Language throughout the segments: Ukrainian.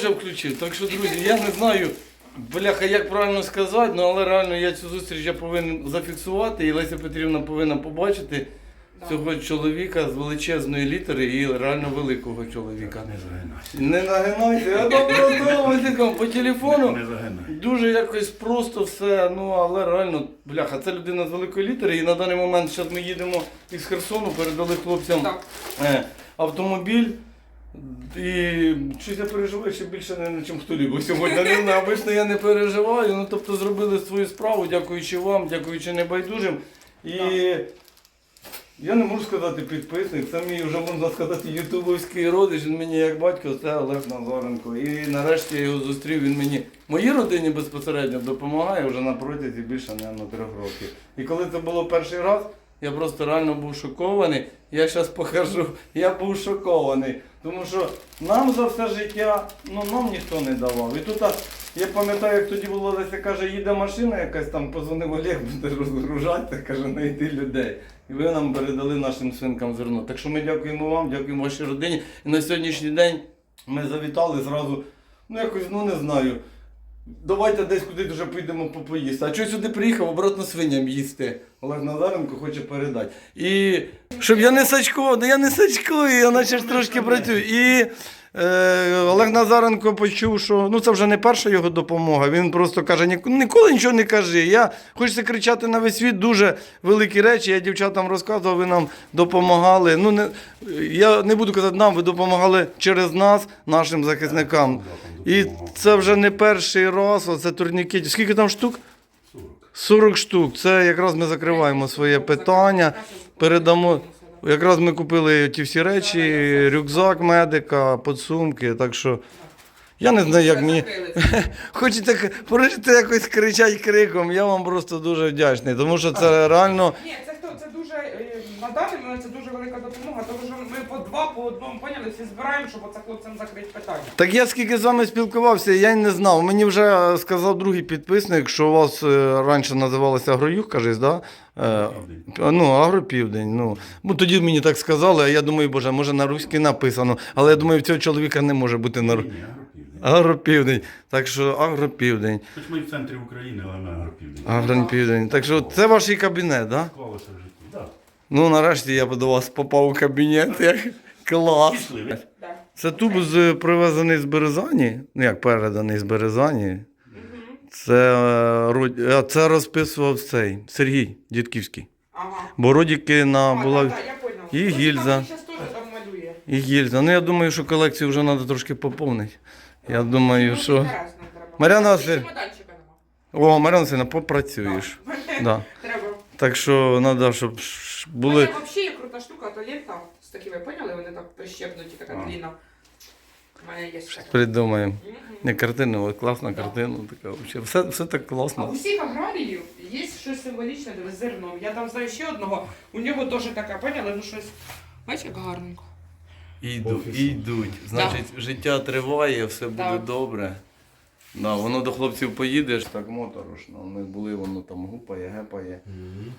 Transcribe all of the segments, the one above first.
вже включив. Так що, друзі, я не знаю, бляха, як правильно сказати, ну але реально я цю зустріч я повинен зафіксувати, і Леся Петрівна повинна побачити цього чоловіка з величезної літери і реально великого чоловіка. Не загинайся. Не нагинайся, я добро по телефону. Не загинай. Дуже якось просто все, ну але реально, бляха, це людина з великої літери. І на даний момент зараз ми їдемо із Херсону, передали хлопцям Так. е, автомобіль. І щось я переживаю ще більше не чим хто бо сьогодні. Не знаю, обично я не переживаю. Ну тобто зробили свою справу, дякуючи вам, дякуючи небайдужим. І я не можу сказати підписник, це мій вже можна сказати ютубовський родич, він мені як батько, це Олег Назаренко. І нарешті я його зустрів, він мені моїй родині безпосередньо допомагає вже на протязі більше не трьох років. І коли це було перший раз, я просто реально був шокований. Я зараз покажу, я був шокований. Тому що нам за все життя, ну нам ніхто не давав. І тут я пам'ятаю, як тоді було Леся каже, їде машина якась там, позвонив Олег, буде розгружати, каже, знайти людей. І ви нам передали нашим свинкам зерно. Так що ми дякуємо вам, дякуємо вашій родині. І на сьогоднішній день ми завітали зразу, ну якось, ну не знаю. Давайте десь куди вже підемо попоїсти. А чого сюди приїхав, обратно свиням їсти. Олег Назаренко хоче передати. І щоб я не сачкував, да я не сачкую, я наче ж трошки працюю. І Олег Назаренко почув, що ну це вже не перша його допомога. Він просто каже, «Ні- ніколи нічого не кажи. Я хочеться кричати на весь світ дуже великі речі. Я дівчатам розказував, ви нам допомагали. Ну не я не буду казати нам, ви допомагали через нас, нашим захисникам. І це вже не перший раз, оце турнікетів. Скільки там штук? 40 штук. Це якраз ми закриваємо своє питання. Передамо. Якраз ми купили ті всі речі, рюкзак медика, подсумки. Так що я не знаю, як мені. Хочете прожити якось кричать криком. Я вам просто дуже вдячний, тому що це реально. Ні, це хто? Це дуже на даний момент це дуже велика допомога, тому що два, по одному поняли, всі збираємо, щоб оце хлопцям закрити питання. Так я скільки з вами спілкувався, я й не знав. Мені вже сказав другий підписник, що у вас е, раніше називалося Агроюг, кажись, да? Е, ну, Агропівдень. Ну. ну, тоді мені так сказали, а я думаю, боже, може на руській написано. Але я думаю, в цього чоловіка не може бути на ру- Ні, агропівдень. Так що Агропівдень. Хоч ми в центрі України, але ми агропівдень. Агропівдень. Так що це ваш і кабінет, так? Да? Склалося в житті. Так. Ну, нарешті я б до вас попав у кабінет. Як клас. Пішли. ви. Да. Це тубус е, привезений з Березані, ну як переданий з Березані. Це, е, Род- е, це розписував цей Сергій Дідківський. Ага. Бо родіки на А, була да, да, я поняла. і гільза. Зараз теж там малює. і гільза. Ну я думаю, що колекцію вже треба трошки поповнити. Я думаю, Ну, що. зараз нам треба. Мар'яна Ще Василь- чемоданчика нема. О, Марина Васильівна, попрацюєш. Да. Треба. Так що треба, щоб ш- Були... були. взагалі крута штука, то лента з такими, поняли? Вони так прищепнуті, така А. длінна. У мене є ще. Придумаємо. Не картину, от класна картина. Така. Все, все так А класно. у всіх аграріїв є щось символічне з зерном. Я там знаю ще одного, у нього теж така, поняли? Ну щось. Бачиш, як гарненько. І йдуть, і йдуть. Значить, життя триває, все буде Так. добре. Да, воно до хлопців поїдеш, так моторошно. Ми були, воно там гупає, гепає.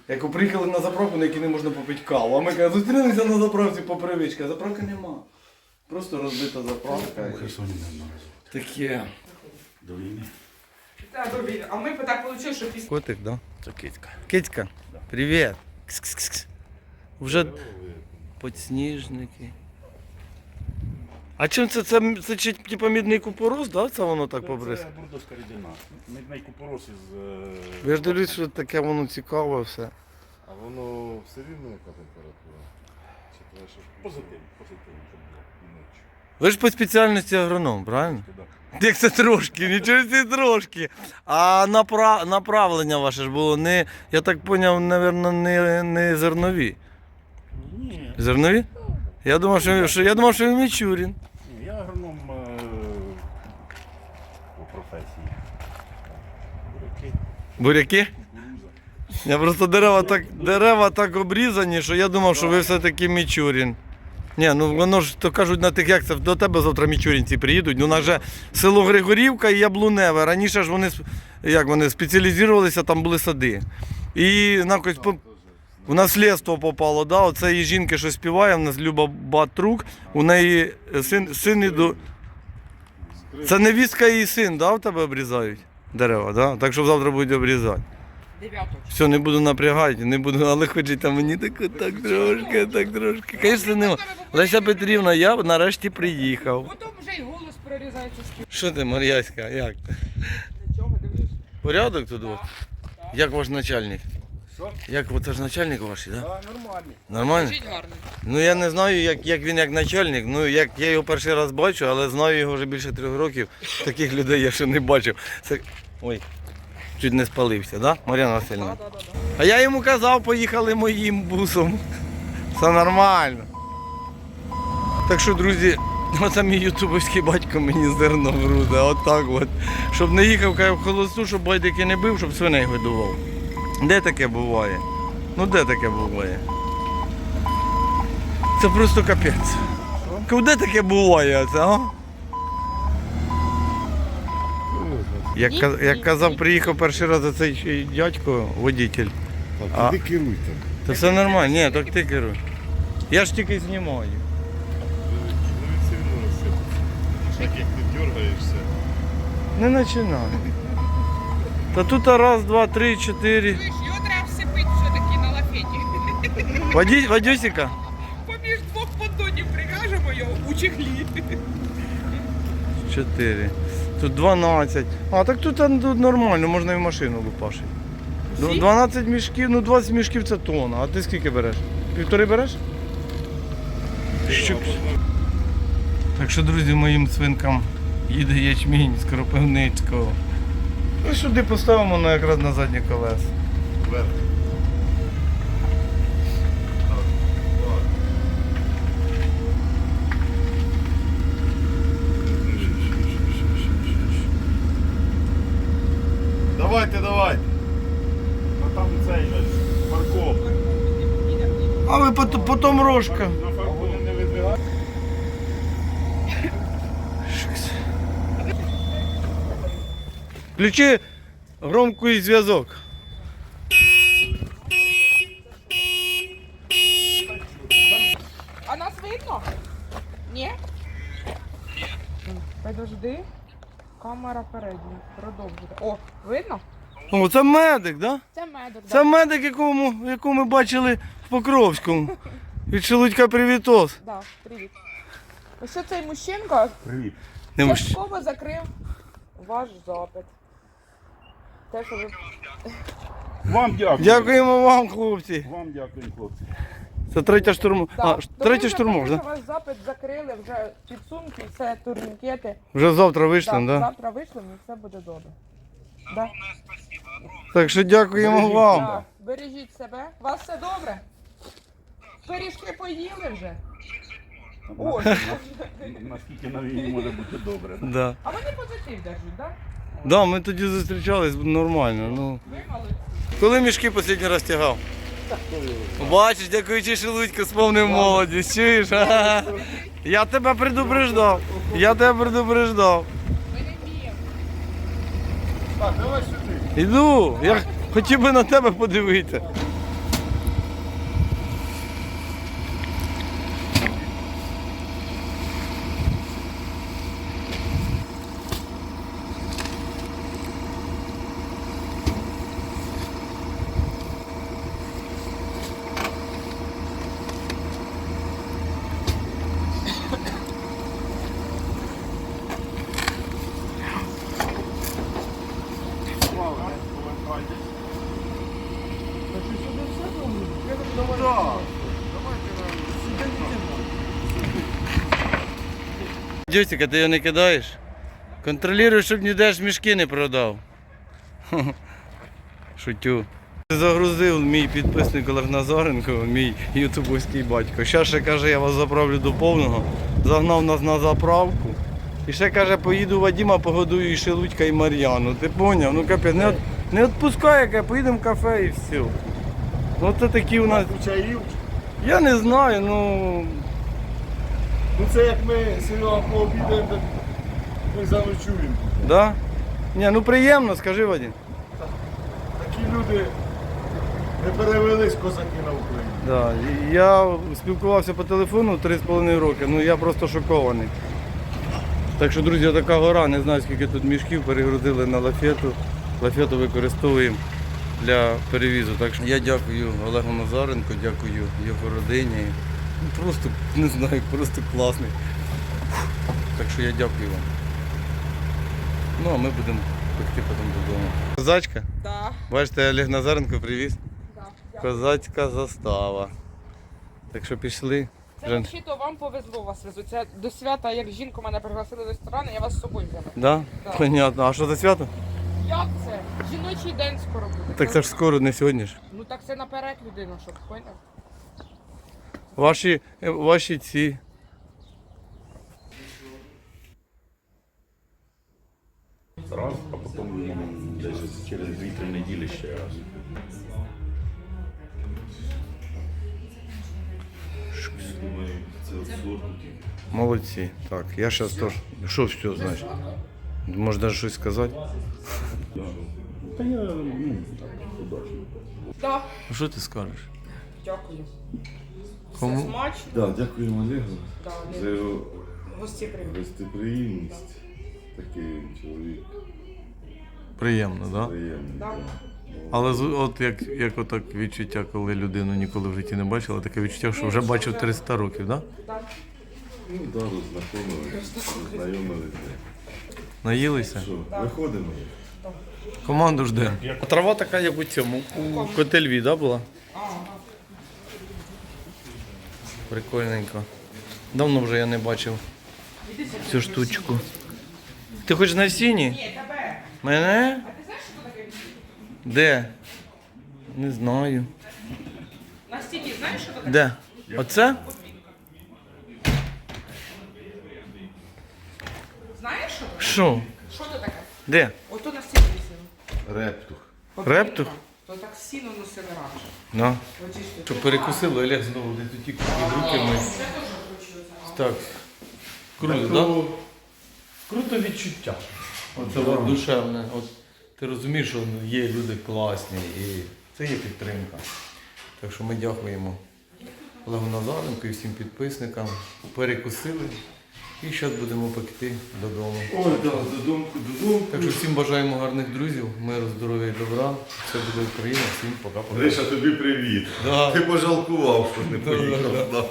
Як приїхали на заправку, на якій не можна попити каву. А ми кажемо, зустрілися на заправці по привичці, а заправки нема. Просто розбита заправка. Херсоні. Таке. До війни. Так, добре. А ми так вийшло, що після. Котик, да? Це кицька. Кицька, привіт. Кс-кс-кс. Вже подсніжники. А чим це? Це, це, чи, типу мідний купорос, да? Це воно так побрис? Це бурдовська рідина. Мідний купорос із... е, Я ж дивлюсь, що таке воно цікаве все. А воно все рівно яка температура? Чи треба, щоб Позитив, позитив, щоб було. І ночі. Ви ж по спеціальності агроном, правильно? Туди. Як це трошки, нічого це трошки. А напра... направлення ваше ж було не, я так зрозумів, напевно, не, не зернові. Ні, Зернові? Я думав, що, що, я думав, що він Мічурін. ні, я агроном е, по професії. Буряки? Я просто дерева так, дерева так обрізані, що я думав, що ви все-таки Мічурін. Ні, ну воно ж то кажуть на тих, як це до тебе завтра мічурінці приїдуть. Ну, у нас же село Григорівка і Яблуневе. Раніше ж вони як вони спеціалізувалися, там були сади. І якось по- у наслідство попало, да? Оце її жінки, що співає, в нас Люба Батрук, у неї син, син іду. Це невістка і син, да, в тебе обрізають дерева, да? Так що завтра будуть обрізати. Дев'ятого. Все, не буду напрягати, не буду, але хочуть там мені так, так трошки, так трошки. Звісно, нема. Леся Петрівна, я нарешті приїхав. Потім вже й голос прорізається з. Що ти, Мар'яська, як? Нічого, дивлюсь. Порядок тут? от? Як ваш начальник? Що? Як от це ж начальник ваш, так? Да? Так, нормально. Нормально? Жить гарно. Ну я не знаю, як, як він як начальник. Ну як я його перший раз бачу, але знаю його вже більше трьох років. Таких людей я ще не бачив. Це... Ой, чуть не спалився, да, Мар'яна Васильівна? Да, да, да, да. А я йому казав, поїхали моїм бусом. Все нормально. Так що, друзі, оце мій ютубовський батько мені зерно грузе, отак от. Щоб не їхав каже, в холосту, щоб байдики не бив, щоб свиней годував. Де таке буває? Ну де таке буває? Це просто капець. Де таке буває це, а? Як, як казав, приїхав перший раз цей дядько, водитель. Так, А. іди керуй там. Та все нормально, ні, так ти керуй. Я ж тільки знімаю. Ну все одно як ти дергаєшся. Не починай. Та тут раз, два, три, чотири. Чуєш, його треба всипити все-таки на лафеті. Воді, Вадюсіка? Поміж двох поддонів прив'яжемо його у чехлі. Чотири. Тут 12. А, так тут, тут нормально, можна і в машину лупашити. Ну, 12 мішків, ну 20 мішків це тонна. А ти скільки береш? Півтори береш? Щук. Так що, друзі, моїм свинкам їде ячмінь з Кропивницького. І сюди поставимо на якраз на задні колеса. Вверх. Давайте, давайте. А там цей парковка. А ви потом рожка. На фарку не видвигають. Включи громкий зв'язок. А нас видно? Ні? Подожди. Камера передня. Продовжуйте. О, видно? О, це медик, да? Це медик. Це медик, якому, якого ми бачили в Покровському. Від Шелудька привітос. Да, привіт. Ось цей мужчинка Привіт. Не частково закрив ваш запит. Те, що ви... Вам дякую. Дякуємо вам, хлопці. Вам дякую, хлопці. Це третя штурм. Так, то ви третій вже штурмов, поки да? Ваш запит закрили, вже підсумки, все, турнікети. Вже завтра вийшли, Так, да? Завтра вийшли, і все буде добре. Да? Так що дякуємо вам. Так, бережіть себе. У вас все добре? Пиріжки поїли вже? О, Наскільки на війні може бути добре. Да. а вони позитив держать, так? Да, ми тоді зустрічались нормально. Ну. Коли мішки останній раз тягав? Бачиш, дякуючи Шелудько, сповнив молодість. Чуєш? Я тебе предупреждав. Я тебе предупреждав. Іду. Я хотів би на тебе подивитися. Дьосика, ти його не кидаєш? Контролюй, щоб ніде ж мішки не продав. Шутю. Загрузив мій підписник Олег Назаренко, мій ютубовський батько. Зараз ще каже, я вас заправлю до повного. Загнав нас на заправку. І ще каже, поїду Вадіма, погодую і Шелудька, і Мар'яну. Ти поняв? Ну капець, не, от- не відпускає, каже, поїдемо в кафе і все. Ну це такі у нас. Я не знаю, ну. Ну це як ми Серега пообідаємо, так ми заночуємо. Да? Ні, ну приємно, скажи Вадим. Такі люди не перевелись козаки на Україну. Да. і Я спілкувався по телефону 3,5 роки, ну я просто шокований. Так що, друзі, така гора, не знаю скільки тут мішків, перегрузили на лафету. Лафету використовуємо для перевізу. Так що я дякую Олегу Назаренко, дякую його родині. Просто не знаю, просто класний. Так що я дякую вам. Ну а ми будемо пекти потім додому. Козачка, Да, бачите, Олег Назаренко привіз. да. Козацька застава. Так що пішли. Це Жен- взагалі-то вам повезло вас везуть. Це до свята, як жінку мене пригласили до ресторану, я вас з собою взяла. Да? Да. Понятно. А що за свято? Як це? Жіночий день скоро буде. Так це ж скоро, не сьогодні ж. Ну так це наперед людина, щоб поняв. Ваші, е, ваші ці. Раз, а потім десь через 2-3 неділі ще раз. Думаю, це абсурд. Молодці. Так, я зараз теж. Що все значить? Може навіть щось сказати? Та я, ну, так, удачно. Що ти скажеш? дякую. Кому? Все смачно. Да, дякуємо Олегу Да, за його гості прийдуть. гостеприємність. Такий він чоловік Приємно, так? Да? приємний. Да. Але з- от як, як отак відчуття, коли людину ніколи в житті не бачила, таке відчуття, що вже бачив 300 років, так? Да? Так. Ну, да, знайомилися. Знайомилися. Наїлися? Що, виходимо? Команду жде. А трава така, як у цьому, у котельві, да, була? Прикольненько. Давно вже я не бачив цю штучку. Ти хочеш на сіні? Ні, тебе. Мене? А ти знаєш, що таке? Де? Не знаю. На стіні, знаєш, що таке? Де? Оце? Знаєш, що таке? Що? Що це таке? Де? Ото на стіні висіло. Рептух. Рептух? То так сіно носили раніше. Ж Що перекусили, Олег знову десь тут тільки руки ми. Це теж включилося. Так. Круто, так? Да? Круто відчуття. Оце от душевне. От ти розумієш, що є люди класні і це є підтримка. Так що ми дякуємо Олегу Назаренку і всім підписникам. Перекусили. І зараз будемо пекти додому. Ой, да, додому, додому. Так що всім бажаємо гарних друзів, миру, здоров'я і добра. Все буде Україна. Всім пока-пока. Гриша, тобі привіт. Да. Ти пожалкував, що не Да, да, поїхав. Да.